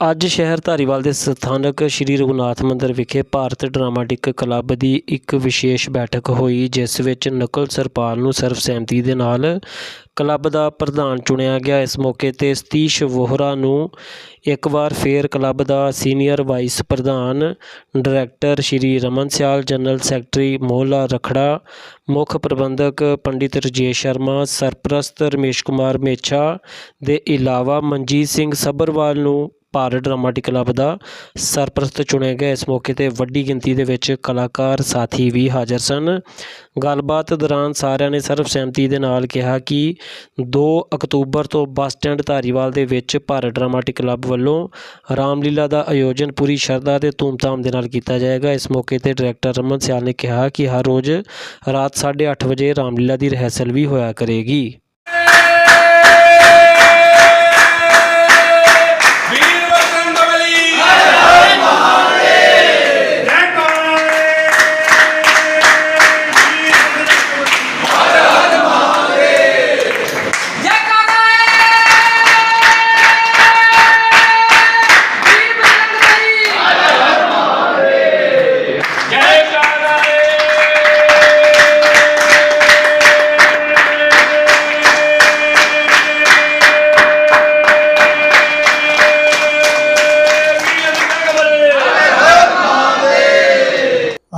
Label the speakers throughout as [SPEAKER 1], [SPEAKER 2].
[SPEAKER 1] ਅੱਜ ਸ਼ਹਿਰ ਧਾਰੀਵਾਲ ਦੇ ਸਥਾਨਕ ਸ੍ਰੀ ਰਘੁਨਾਥ ਮੰਦਿਰ ਵਿਖੇ ਭਾਰਤ ਡਰਾਮਾਟਿਕ ਕਲੱਬ ਦੀ ਇੱਕ ਵਿਸ਼ੇਸ਼ ਬੈਠਕ ਹੋਈ, ਜਿਸ ਵਿੱਚ ਨਕਲ ਸਰਪਾਲ ਨੂੰ ਸਰਬਸਹਿਮਤੀ ਦੇ ਨਾਲ ਕਲੱਬ ਦਾ ਪ੍ਰਧਾਨ ਚੁਣਿਆ ਗਿਆ। ਇਸ ਮੌਕੇ ਤੇ ਸਤੀਸ਼ ਵੋਹਰਾ ਨੂੰ ਇੱਕ ਵਾਰ ਫੇਰ ਕਲੱਬ ਦਾ ਸੀਨੀਅਰ ਵਾਈਸ ਪ੍ਰਧਾਨ, director Shri Raman Sial, general secretary ਮੋਹਲਾ ਰਖੜਾ, ਮੁੱਖ ਪ੍ਰਬੰਧਕ ਪੰਡਿਤ ਰਜੇਸ਼ ਸ਼ਰਮਾ, ਸਰਪ੍ਰਸਤ ਰਮੇਸ਼ ਕੁਮਾਰ ਮੇਛਾ ਦੇ ਇਲਾਵਾ ਮਨਜੀਤ ਸਿੰਘ ਸੱਭਰਵਾਲ ਨੂੰ ਭਾਰਤ ਡਰਾਮਾਟਿਕ ਕਲੱਬ ਦਾ ਸਰਪ੍ਰਸਤ ਚੁਣਿਆ ਗਿਆ। ਇਸ ਮੌਕੇ ਤੇ ਵੱਡੀ ਗਿਣਤੀ ਦੇ ਵਿੱਚ ਕਲਾਕਾਰ ਸਾਥੀ ਵੀ ਹਾਜ਼ਰ ਸਨ। ਗੱਲਬਾਤ ਦੌਰਾਨ ਸਾਰਿਆਂ ਨੇ ਸਰਬਸਹਿਮਤੀ ਦੇ ਨਾਲ ਕਿਹਾ ਕਿ 2 ਅਕਤੂਬਰ ਤੋਂ ਬੱਸ ਸਟੈਂਡ ਧਾਰੀਵਾਲ ਦੇ ਵਿੱਚ ਭਾਰਤ ਡਰਾਮਾਟਿਕ ਕਲੱਬ ਵੱਲੋਂ ਰਾਮਲੀਲਾ ਦਾ ਆਯੋਜਨ ਪੂਰੀ ਸ਼ਰਧਾ ਤੇ ਧੂਮਧਾਮ ਦੇ ਨਾਲ ਕੀਤਾ ਜਾਏਗਾ। ਇਸ ਮੌਕੇ ਤੇ ਡਾਇਰੈਕਟਰ ਰਮਨ ਸਿਆਲ ਨੇ ਕਿਹਾ ਕਿ ਹਰ ਰੋਜ਼ ਰਾਤ 8:30 ਵਜੇ ਰਾਮਲੀਲਾ ਦੀ ਰਿਹਰਸਲ ਵੀ ਹੋਇਆ ਕਰੇਗੀ।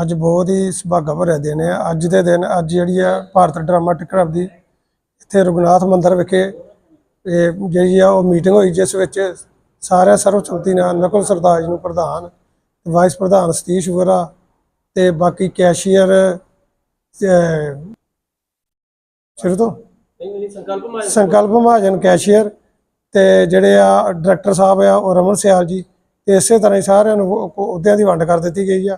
[SPEAKER 2] ਅੱਜ ਬਹੁਤ ਹੀ ਸੁਭਾਗਾ ਭਰਿਆ ਦਿਨ ਹੈ। ਅੱਜ ਦੇ ਦਿਨ ਅੱਜ ਜਿਹੜੀ ਆ ਭਾਰਤ ਡਰਾਮਾਟਿਕ ਕਲੱਬ ਦੀ ਇੱਥੇ ਰਘੁਨਾਥ ਮੰਦਿਰ ਵਿਖੇ ਇਹ ਜਿਹੜੀ ਆ ਉਹ ਮੀਟਿੰਗ ਹੋਈ ਜਿਸ ਵਿੱਚ ਸਾਰਿਆਂ ਸਰਵਸੰਮਤੀ ਨਾਲ ਨਕਲ ਸਰਦਾਰ ਜੀ ਨੂੰ ਪ੍ਰਧਾਨ ਵਾਈਸ ਪ੍ਰਧਾਨ ਸਤੀਸ਼ ਵਰਾ ਤੇ ਬਾਕੀ ਕੈਸ਼ੀਅਰ ਸ਼ੁਰੂ ਤੋਂ? ਸੰਕਲਪ ਮਹਾਜਨ ਕੈਸ਼ੀਅਰ ਤੇ ਜਿਹੜੇ ਆ ਡਾਇਰੈਕਟਰ ਸਾਹਿਬ ਆ ਉਹ ਰਮਨ ਸਿਆਲ ਜੀ ਇਸੇ ਤਰ੍ਹਾਂ ਹੀ ਸਾਰਿਆਂ ਨੂੰ ਅਹੁਦਿਆਂ ਦੀ ਵੰਡ ਕਰ ਦਿੱਤੀ ਗਈ ਆ।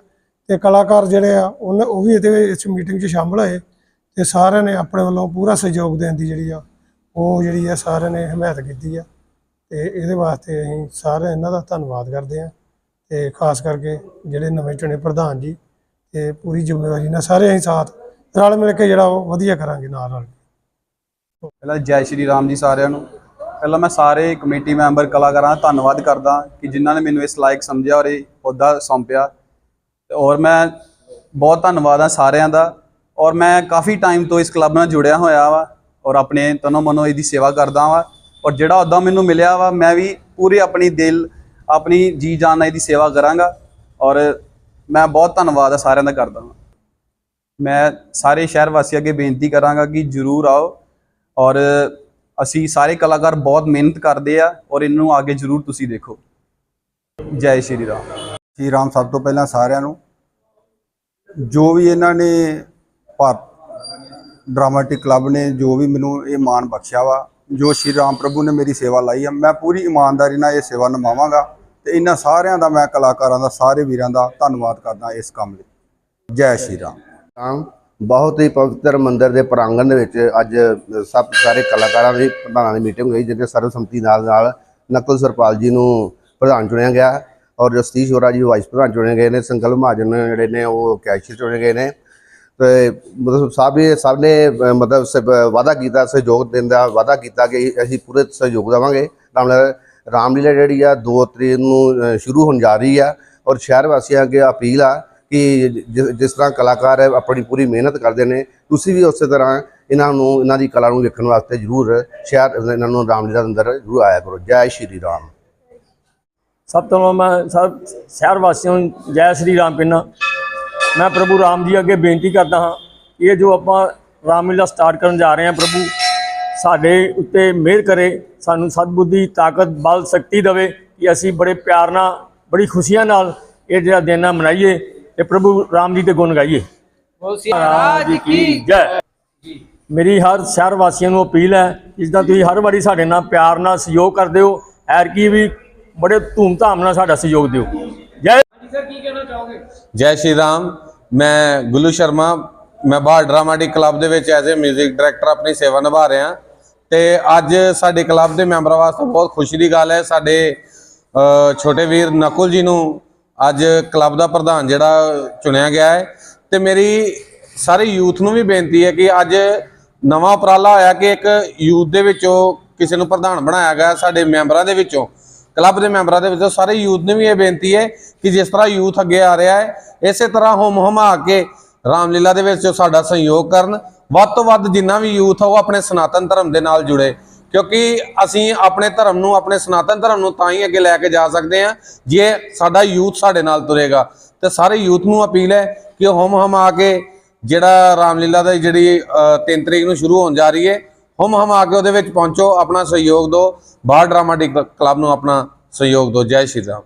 [SPEAKER 2] ਤੇ ਕਲਾਕਾਰ ਜਿਹੜੇ ਆ, ਉਹਨਾਂ ਉਹ ਵੀ ਇਹਦੇ ਇਸ ਮੀਟਿੰਗ 'ਚ ਸ਼ਾਮਲ ਹੋਏ ਤੇ ਸਾਰਿਆਂ ਨੇ ਆਪਣੇ ਵੱਲੋਂ ਪੂਰਾ ਸਹਿਯੋਗ ਦੇਣ ਦੀ ਜਿਹੜੀ ਆ, ਉਹ ਜਿਹੜੀ ਆ ਸਾਰਿਆਂ ਨੇ ਹਮਾਇਤ ਕੀਤੀ ਆ। ਤੇ ਇਹਦੇ ਵਾਸਤੇ ਅਸੀਂ ਸਾਰੇ ਇਹਨਾਂ ਦਾ ਧੰਨਵਾਦ ਕਰਦੇ ਆ ਤੇ ਖਾਸ ਕਰਕੇ ਜਿਹੜੇ ਨਵੇਂ ਚੁਣੇ ਪ੍ਰਧਾਨ ਜੀ ਤੇ ਪੂਰੀ ਜ਼ਿੰਮੇਵਾਰੀ ਨਾਲ ਸਾਰੇ ਅਸੀਂ ਸਾਥ ਰਲ ਮਿਲ ਕੇ ਜਿਹੜਾ ਉਹ ਵਧੀਆ ਕਰਾਂਗੇ ਨਾਲ ਰਲ ਕੇ।
[SPEAKER 3] ਪਹਿਲਾਂ ਜੈ ਸ਼੍ਰੀ ਰਾਮ ਜੀ ਸਾਰਿਆਂ ਨੂੰ। ਪਹਿਲਾਂ ਮੈਂ ਸਾਰੇ ਕਮੇਟੀ ਮੈਂਬਰ ਕਲਾਕਾਰਾਂ ਦਾ ਧੰਨਵਾਦ ਕਰਦਾ ਕਿ ਜਿਨ੍ਹਾਂ ਨੇ ਮੈਨੂੰ ਇਸ ਲਾਇਕ ਸਮਝਿਆ ਔਰ ਇਹ ਅਹੁਦਾ ਸੌਂਪਿਆ। ਔਰ ਮੈਂ ਬਹੁਤ ਧੰਨਵਾਦ ਆ ਸਾਰਿਆਂ ਦਾ। ਔਰ ਮੈਂ ਕਾਫੀ ਟਾਈਮ ਤੋਂ ਇਸ ਕਲੱਬ ਨਾਲ ਜੁੜਿਆ ਹੋਇਆ ਵਾ ਔਰ ਆਪਣੇ ਤਨੋ ਮਨੋ ਇਹਦੀ ਸੇਵਾ ਕਰਦਾ ਵਾ। ਔਰ ਜਿਹੜਾ ਅਹੁਦਾ ਮੈਨੂੰ ਮਿਲਿਆ ਵਾ, ਮੈਂ ਵੀ ਪੂਰੀ ਆਪਣੀ ਦਿਲ, ਆਪਣੀ ਜੀ ਜਾਨ ਨਾਲ ਇਹਦੀ ਸੇਵਾ ਕਰਾਂਗਾ। ਔਰ ਮੈਂ ਬਹੁਤ ਧੰਨਵਾਦ ਆ ਸਾਰਿਆਂ ਦਾ ਕਰਦਾ ਹਾਂ ਮੈਂ ਸਾਰੇ ਸ਼ਹਿਰ ਵਾਸੀਆਂ ਅੱਗੇ ਬੇਨਤੀ ਕਰਾਂਗਾ ਕਿ ਜਰੂਰ ਆਓ। ਔਰ ਅਸੀਂ ਸਾਰੇ ਕਲਾਕਾਰ ਬਹੁਤ ਮਿਹਨਤ ਕਰਦੇ ਆ ਔਰ ਇਹਨੂੰ ਅੱਗੇ ਜਰੂਰ ਤੁਸੀਂ ਦੇਖੋ। ਜੈ ਸ਼੍ਰੀ ਰਾਮ।
[SPEAKER 4] ਸ਼੍ਰੀ ਰਾਮ, ਸਭ ਤੋਂ ਪਹਿਲਾਂ ਸਾਰਿਆਂ ਨੂੰ ਜੋ ਵੀ ਇਹਨਾਂ ਨੇ ਭਾਰਤ ਡਰਾਮਾਟਿਕ ਕਲੱਬ ਨੇ ਜੋ ਵੀ ਮੈਨੂੰ ਇਹ ਮਾਣ ਬਖਸ਼ਿਆ ਵਾ, ਜੋ ਸ਼੍ਰੀ ਰਾਮ ਪ੍ਰਭੂ ਨੇ ਮੇਰੀ ਸੇਵਾ ਲਾਈ ਆ, ਮੈਂ ਪੂਰੀ ਇਮਾਨਦਾਰੀ ਨਾਲ ਇਹ ਸੇਵਾ ਨਿਭਾਵਾਂਗਾ ਤੇ ਇਹਨਾਂ ਸਾਰਿਆਂ ਦਾ ਮੈਂ ਕਲਾਕਾਰਾਂ ਦਾ, ਸਾਰੇ ਵੀਰਾਂ ਦਾ ਧੰਨਵਾਦ ਕਰਦਾ ਇਸ ਕੰਮ ਲਈ। ਜੈ ਸ਼੍ਰੀ ਰਾਮ।
[SPEAKER 5] ਤਾਂ ਬਹੁਤ ਹੀ ਪਵਿੱਤਰ ਮੰਦਿਰ ਦੇ ਪ੍ਰਾਂਗਣ ਦੇ ਵਿੱਚ ਅੱਜ ਸਭ ਸਾਰੇ ਕਲਾਕਾਰਾਂ ਦੀ, ਪ੍ਰਧਾਨਾਂ ਦੀ ਮੀਟਿੰਗ ਹੋਈ ਜਿੱਥੇ ਸਰਵਸੰਮਤੀ ਨਾਲ ਨਾਲ ਨਕਲ ਸਰਪਾਲ ਜੀ ਨੂੰ ਪ੍ਰਧਾਨ ਚੁਣਿਆ ਗਿਆ। ਔਰ ਜੋ ਸਤੀਸ਼ ਹੋਰਾ ਜੀ ਵਾਈਸ ਪ੍ਰਧਾਨ ਚੁਣੇ ਗਏ ਨੇ ਸੰਕਲਪ ਮਹਾਜਨ ਜਿਹੜੇ ਨੇ ਉਹ ਕੈਸ਼ੀਅਰ ਚੁਣੇ ਗਏ ਨੇ। ਤੇ ਮਤਲਬ ਸਭ ਨੇ ਸਭ ਨੇ ਮਤਲਬ ਸ- ਵਾਅਦਾ ਕੀਤਾ, ਸਹਿਯੋਗ ਦੇਣ ਦਾ ਵਾਅਦਾ ਕੀਤਾ ਕਿ ਅਸੀਂ ਪੂਰੇ ਸਹਿਯੋਗ ਦੇਵਾਂਗੇ। ਰਾਮਲੀਲਾ ਰਾਮਲੀਲਾ ਜਿਹੜੀ ਆ 2 ਤਰੀਕ ਨੂੰ ਸ਼ੁਰੂ ਹੋਣ ਜਾ ਰਹੀ ਆ ਔਰ ਸ਼ਹਿਰ ਵਾਸੀਆਂ ਅੱਗੇ ਅਪੀਲ ਆ ਕਿ ਜਿਸ ਤਰ੍ਹਾਂ ਕਲਾਕਾਰ ਆਪਣੀ ਪੂਰੀ ਮਿਹਨਤ ਕਰਦੇ ਨੇ, ਤੁਸੀਂ ਵੀ ਉਸੇ ਤਰ੍ਹਾਂ ਇਹਨਾਂ ਨੂੰ ਇਹਨਾਂ ਦੀ ਕਲਾ ਨੂੰ ਵੇਖਣ ਵਾਸਤੇ ਜ਼ਰੂਰ ਸ਼ਹਿਰ ਇਹਨਾਂ ਨੂੰ ਰਾਮਲੀਲਾ ਦੇ ਅੰਦਰ ਜ਼ਰੂਰ ਆਇਆ ਕਰੋ। ਜੈ ਸ਼੍ਰੀ ਰਾਮ।
[SPEAKER 6] ਸਭ ਤੋਂ ਮੈਂ ਸਭ ਸ਼ਹਿਰ ਵਾਸੀਆਂ ਨੂੰ ਜੈ ਸ਼੍ਰੀ ਰਾਮ ਕਹਿੰਦਾ। ਮੈਂ ਪ੍ਰਭੂ ਰਾਮ ਜੀ ਅੱਗੇ ਬੇਨਤੀ ਕਰਦਾ ਹਾਂ ਇਹ ਜੋ ਆਪਾਂ ਰਾਮਲੀਲਾ ਸਟਾਰਟ ਕਰਨ ਜਾ ਰਹੇ ਹਾਂ ਪ੍ਰਭੂ ਸਾਡੇ ਉੱਤੇ ਮਿਹਰ ਕਰੇ ਸਾਨੂੰ ਸਤਬੁੱਧੀ ਤਾਕਤ ਬਲ ਸ਼ਕਤੀ ਦੇਵੇ ਕਿ ਅਸੀਂ ਬੜੇ ਪਿਆਰ ਨਾਲ ਬੜੀ ਖੁਸ਼ੀਆਂ ਨਾਲ ਇਹ ਜਿਹੜਾ ਦਿਨ ਆ ਮਨਾਈਏ ਤੇ ਪ੍ਰਭੂ ਰਾਮ ਜੀ ਦੇ ਗੁਣ ਗਾਈਏ।
[SPEAKER 7] ਮਹਾਰਾਜ ਕੀ
[SPEAKER 6] ਜੈ। ਮੇਰੀ ਹਰ ਸ਼ਹਿਰ ਵਾਸੀਆਂ ਨੂੰ ਅਪੀਲ ਹੈ ਜਿਸ ਦਾ ਤੁਸੀਂ ਹਰ ਵਾਰੀ ਸਾਡੇ ਨਾਲ ਪਿਆਰ ਨਾਲ ਸਹਿਯੋਗ ਕਰਦੇ ਹੋ ਐਰ ਕੀ ਵੀ ਬੜੇ ਧੂਮਧਾਮ ਨਾਲ ਸਾਡਾ ਸਹਿਯੋਗ ਦਿਓ। ਜੈ
[SPEAKER 8] ਜੈ ਸ਼੍ਰੀ ਰਾਮ। ਮੈਂ ਗੁੱਲੂ ਸ਼ਰਮਾ। ਮੈਂ ਬਾਹਰ ਡਰਾਮਾਟਿਕ ਕਲੱਬ ਦੇ ਵਿੱਚ ਐਜ਼ ਅ 뮤직 ਡਾਇਰੈਕਟਰ ਆਪਣੀ ਸੇਵਾ ਨਿਭਾ ਰਿਹਾ। ਤੇ ਅੱਜ ਸਾਡੇ ਕਲੱਬ ਦੇ ਮੈਂਬਰਾਂ ਵਾਸਤੇ ਬਹੁਤ ਖੁਸ਼ੀ ਦੀ ਗੱਲ ਹੈ। ਸਾਡੇ ਛੋਟੇ ਵੀਰ ਨਕੁਲ ਜੀ ਨੂੰ ਅੱਜ ਕਲੱਬ ਦਾ ਪ੍ਰਧਾਨ ਜਿਹੜਾ ਚੁਣਿਆ ਗਿਆ ਹੈ। ਤੇ ਮੇਰੀ ਸਾਰੇ ਯੂਥ ਨੂੰ ਵੀ ਬੇਨਤੀ ਹੈ ਕਿ ਅੱਜ ਨਵਾਂ ਉਪਰਾਲਾ ਹੋਇਆ ਕਿ ਇੱਕ ਯੂਥ ਦੇ ਵਿੱਚੋਂ ਕਿਸੇ ਨੂੰ ਪ੍ਰਧਾਨ ਬਣਾਇਆ ਗਿਆ ਸਾਡੇ ਮੈਂਬਰਾਂ ਦੇ ਵਿੱਚੋਂ। ਕਲੱਬ ਦੇ ਮੈਂਬਰਾਂ ਦੇ ਵਿੱਚੋਂ ਸਾਰੇ ਯੂਥ ਨੂੰ ਵੀ ਇਹ ਬੇਨਤੀ ਹੈ ਕਿ ਜਿਸ ਤਰ੍ਹਾਂ ਯੂਥ ਅੱਗੇ ਆ ਰਿਹਾ ਹੈ, ਇਸੇ ਤਰ੍ਹਾਂ ਹੁਮ ਹੁਮਾ ਕੇ ਰਾਮਲੀਲਾ ਦੇ ਵਿੱਚ ਸਾਡਾ ਸਹਿਯੋਗ ਕਰਨ। ਵੱਧ ਤੋਂ ਵੱਧ ਜਿੰਨਾ ਵੀ ਯੂਥ ਆ, ਉਹ ਆਪਣੇ ਸਨਾਤਨ ਧਰਮ ਦੇ ਨਾਲ ਜੁੜੇ। ਕਿਉਂਕਿ ਅਸੀਂ ਆਪਣੇ ਧਰਮ ਨੂੰ, ਆਪਣੇ ਸਨਾਤਨ ਧਰਮ ਨੂੰ ਤਾਂ ਹੀ ਅੱਗੇ ਲੈ ਕੇ ਜਾ ਸਕਦੇ ਹਾਂ, ਜੇ ਸਾਡਾ ਯੂਥ ਸਾਡੇ ਨਾਲ ਤੁਰੇਗਾ। ਤੇ ਸਾਰੇ ਯੂਥ ਨੂੰ ਅਪੀਲ ਹੈ ਕਿ ਉਹ ਹੁਮ ਹਮਾ ਕੇ ਜਿਹੜਾ ਰਾਮਲੀਲਾ ਦਾ ਜਿਹੜੀ 3 ਤਰੀਕ ਨੂੰ ਸ਼ੁਰੂ ਹੋਣ ਜਾ ਰਹੀ ਹੈ ਹੁਮ ਆ ਕੇ ਉਹਦੇ ਵਿੱਚ ਪਹੁੰਚੋ, ਆਪਣਾ ਸਹਿਯੋਗ ਦਿਓ, ਬਾਹਰ ਡਰਾਮਾ ਕਲੱਬ ਨੂੰ ਆਪਣਾ ਸਹਿਯੋਗ ਦਿਓ। ਜੈ ਸ਼੍ਰੀ ਰਾਮ।